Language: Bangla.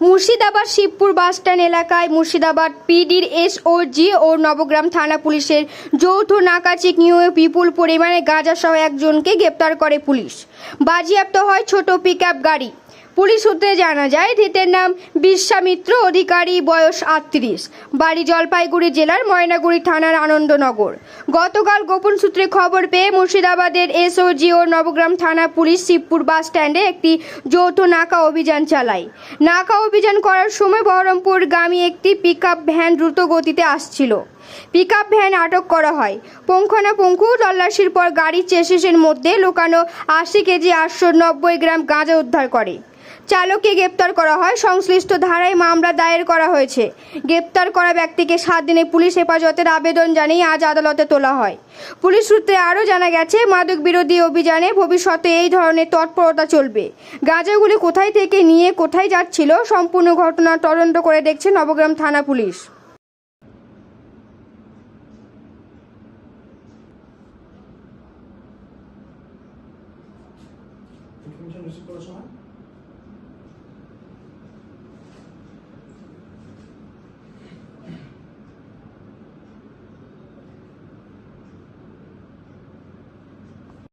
মুর্শিদাবাদ শিবপুর বাসস্ট্যান্ড এলাকায় মুর্শিদাবাদ পিডির এসওজি ও নবগ্রাম থানা পুলিশের যৌথ নাকাচিক নিয়ে বিপুল পরিমাণে গাঁজা গাঁজাসহ একজনকে গ্রেপ্তার করে পুলিশ। বাজেয়াপ্ত হয় ছোট পিকআপ গাড়ি। পুলিশ সূত্রে জানা যায়, ধৃতের নাম বিশ্বামিত্র অধিকারী বয়স আটত্রিশ। বাড়ি জলপাইগুড়ি জেলার ময়নাগুড়ি থানার আনন্দনগর। গতকাল গোপন সূত্রে খবর পেয়ে মুর্শিদাবাদের এসওজি ও নবগ্রাম থানা পুলিশ শিবপুর বাস স্ট্যান্ডে একটি যৌথ নাকা অভিযান চালায়। নাকা অভিযান করার সময় বহরমপুর বহরমপুরগামী একটি পিকআপ ভ্যান দ্রুত গতিতে আসছিল। পিকআপ ভ্যান আটক করা হয়। পুঙ্খানুপুঙ্খু তল্লাশির পর গাড়ির চেসিসের মধ্যে লুকানো আশি কেজি আটশো নব্বই গ্রাম গাঁজা উদ্ধার করে। চালককে গ্রেপ্তার করা হয়। সংশ্লিষ্ট ধারায় মামলা দায়ের করা হয়েছে। গ্রেপ্তার করা ব্যক্তিকে সাত দিনে পুলিশ হেফাজতের আবেদন জানিয়ে আজ আদালতে তোলা হয়। পুলিশ সূত্রে আরও জানা গেছে, মাদক বিরোধী অভিযানে ভবিষ্যতে এই ধরনের তৎপরতা চলবে। গাঁজাগুলি কোথায় থেকে নিয়ে কোথায় যাচ্ছিল, সম্পূর্ণ ঘটনা তদন্ত করে দেখছে নবগ্রাম থানা পুলিশ। Information receive